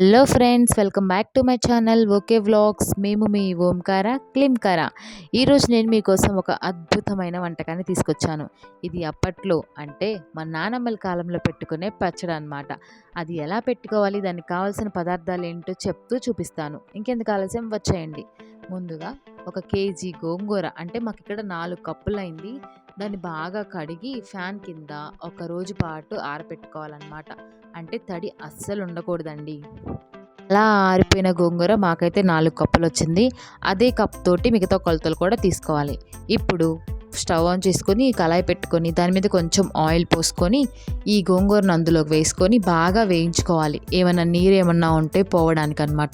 Hello friends welcome back to my channel okay vlogs మేము మీ ఓంకార క్లింకార ఈరోజు నేను మీకోసం ఒక అద్భుతమైన వంటకాన్ని తీసుకొచ్చాను. ఇది అప్పట్లో అంటే మా నానమ్మల కాలంలో పెట్టుకునే పచ్చడి అనమాట అది ఎలా పెట్టుకోవాలి దానికి కావాల్సిన పదార్థాలు ఏంటో చెప్తూ చూపిస్తాను. ఇంకెందుకు ఆలస్యం? వచ్చేయండి. ముందుగా ఒక కేజీ గోంగూర. అంటే మాకు ఇక్కడ నాలుగు కప్పులైంది. దాన్ని బాగా కడిగి ఫ్యాన్ కింద ఒక రోజు పాటు ఆరపెట్టుకోవాలన్నమాట. అంటే తడి అస్సలు ఉండకూడదండి. అలా ఆరిపోయిన గోంగూర మాకైతే నాలుగు కప్పులు వచ్చింది అదే కప్ తోటి మిగతా కొలతలు కూడా తీసుకోవాలి. ఇప్పుడు స్టవ్ ఆన్ చేసుకొని కళాయి పెట్టుకొని దాని మీద కొంచెం ఆయిల్ పోసుకొని ఈ గోంగూరను అందులోకి వేసుకొని బాగా వేయించుకోవాలి. ఏమైనా నీరు ఏమన్నా ఉంటే పోవడానికి అనమాట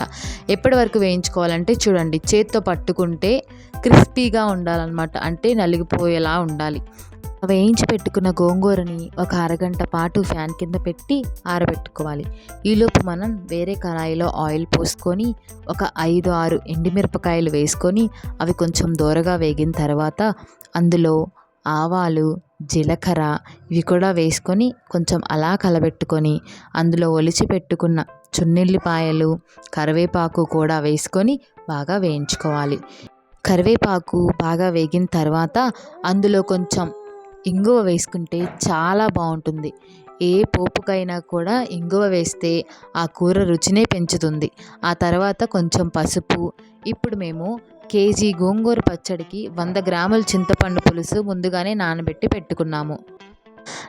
ఎప్పటి వరకు వేయించుకోవాలంటే చూడండి చేత్తో పట్టుకుంటే క్రిస్పీగా ఉండాలన్నమాట. అంటే నలిగిపోయేలా ఉండాలి. వేయించి పెట్టుకున్న గోంగూరని ఒక అరగంట పాటు ఫ్యాన్ కింద పెట్టి ఆరబెట్టుకోవాలి. ఈలోపు మనం వేరే కళాయిలో ఆయిల్ పోసుకొని ఒక ఐదు ఆరు ఎండిమిరపకాయలు వేసుకొని అవి కొంచెం దూరగా వేగిన తర్వాత అందులో ఆవాలు జీలకర్ర ఇవి కూడా వేసుకొని కొంచెం అలా కలబెట్టుకొని అందులో ఒలిచి పెట్టుకున్న చున్నెల్లిపాయలు కరివేపాకు కూడా వేసుకొని బాగా వేయించుకోవాలి. కరివేపాకు బాగా వేగిన తర్వాత అందులో కొంచెం ఇంగువ వేసుకుంటే చాలా బాగుంటుంది. ఏ పోపుకైనా కూడా ఇంగువ వేస్తే ఆ కూర రుచినే పెంచుతుంది. ఆ తర్వాత కొంచెం పసుపు ఇప్పుడు మేము కేజీ గోంగూర పచ్చడికి వంద గ్రాముల చింతపండు పులుసు ముందుగానే నానబెట్టి పెట్టుకున్నాము.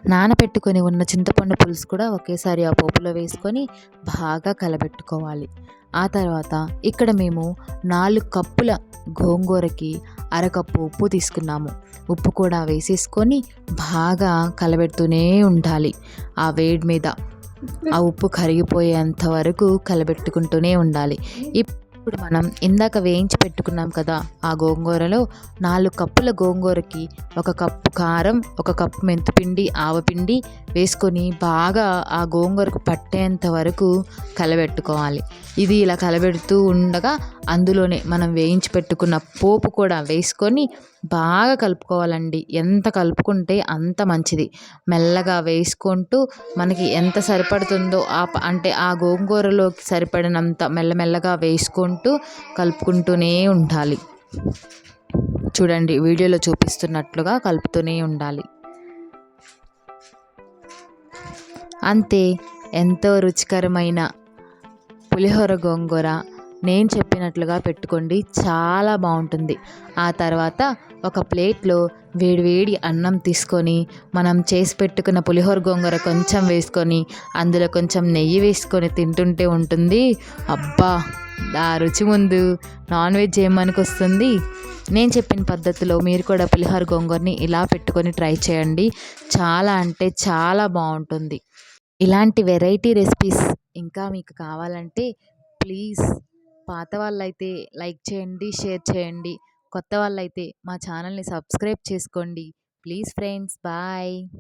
నానబెట్టుకొని ఉన్న చింతపండు పులుసు కూడా ఒకేసారి ఆ పోపులో వేసుకొని బాగా కలబెట్టుకోవాలి. ఆ తర్వాత ఇక్కడ మేము నాలుగు కప్పుల గోంగూరకి అరకప్పు ఉప్పు తీసుకున్నాము. ఉప్పు కూడా వేసేసుకొని బాగా కలబెడుతూనే ఉండాలి. ఆ వేడి మీద ఆ ఉప్పు కరిగిపోయేంత వరకు కలబెట్టుకుంటూనే ఉండాలి. ఇప్పుడు మనం ఇందాక వేయించి పెట్టుకున్నాం కదా ఆ గోంగూరలో నాలుగు కప్పుల గోంగూరకి ఒక కప్పు కారం ఒక కప్పు మెంతిపిండి ఆవపిండి వేసుకొని బాగా ఆ గోంగూరకు పట్టేంత వరకు కలబెట్టుకోవాలి. ఇది ఇలా కలబెడుతూ ఉండగా అందులోనే మనం వేయించి పెట్టుకున్న పోపు కూడా వేసుకొని బాగా కలుపుకోవాలండి. ఎంత కలుపుకుంటే అంత మంచిది. మెల్లగా వేసుకుంటూ మనకి ఎంత సరిపడుతుందో ఆ అంటే ఆ గోంగూరలోకి సరిపడినంత మెల్లమెల్లగా వేసుకుంటూ కలుపుకుంటూనే ఉండాలి. చూడండి వీడియోలో చూపిస్తున్నట్లుగా కలుపుతూనే ఉండాలి. అంతే ఎంతో రుచికరమైన పులిహోర గోంగూర నేను చెప్పినట్లుగా పెట్టుకోండి. చాలా బాగుంటుంది. ఆ తర్వాత ఒక ప్లేట్లో వేడివేడి అన్నం తీసుకొని మనం చేసి పెట్టుకున్న పులిహోర గోంగూర కొంచెం వేసుకొని అందులో కొంచెం నెయ్యి వేసుకొని తింటుంటే ఉంటుంది. అబ్బా! ఆ రుచి ముందు నాన్ వెజ్ ఏమనికి వస్తుంది నేను చెప్పిన పద్ధతిలో మీరు కూడా పులిహోర గోంగూరని ఇలా పెట్టుకొని ట్రై చేయండి. చాలా అంటే చాలా బాగుంటుంది. ఇలాంటి వెరైటీ రెసిపీస్ ఇంకా మీకు కావాలంటే ప్లీజ్ పాత వాళ్ళైతే లైక్ చేయండి షేర్ చేయండి. కొత్త వాళ్ళైతే మా ఛానల్ని సబ్స్క్రైబ్ చేసుకోండి. Please friends bye.